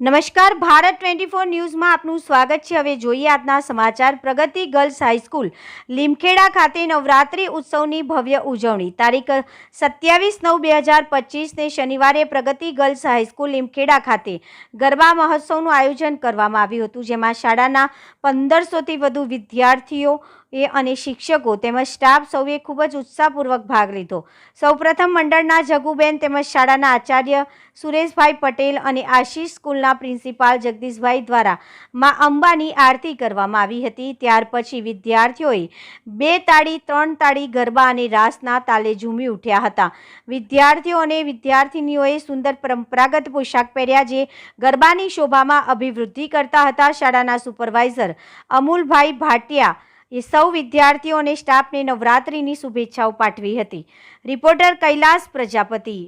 નમસ્કાર, Bharat twenty four ન્યૂઝમાં આપનું સ્વાગત છે. હવે જોઈએ આજના સમાચાર. પ્રગતિ ગર્લ્સ હાઈસ્કૂલ, લીમખેડા ખાતે નવરાત્રિ ઉત્સવની ભવ્ય ઉજવણી. તારીખ સત્યાવીસ નવ બે હજાર પચીસને શનિવારે પ્રગતિ ગર્લ્સ હાઈસ્કૂલ, લીમખેડા ખાતે ગરબા મહોત્સવનું આયોજન કરવામાં આવ્યું હતું, જેમાં શાળાના પંદરસોથી વધુ વિદ્યાર્થીઓ એ અને શિક્ષકો તેમજ સ્ટાફ સૌએ ખૂબ જ ઉત્સાહપૂર્વક ભાગ લીધો. સૌપ્રથમ મંડળના જગુબેન તેમજ શાળાના આચાર્ય સુરેશભાઈ પટેલ અને આશીષ સ્કૂલના પ્રિન્સિપાલ જગદીશભાઈ દ્વારા મા અંબાની આરતી કરવામાં આવી હતી. ત્યાર પછી વિદ્યાર્થીઓએ બે તાળી, ત્રણ તાળી ગરબા અને રાસના તાલે ઝૂમી ઉઠ્યા હતા. વિદ્યાર્થીઓ અને વિદ્યાર્થિનીઓએ સુંદર પરંપરાગત પોશાક પહેર્યા જે ગરબાની શોભામાં અભિવૃદ્ધિ કરતા હતા. શાળાના સુપરવાઇઝર અમૂલભાઈ ભાટિયા એ સૌ વિદ્યાર્થીઓ અને સ્ટાફને નવરાત્રિની શુભેચ્છાઓ પાઠવી હતી. રિપોર્ટર કૈલાસ પ્રજાપતિ.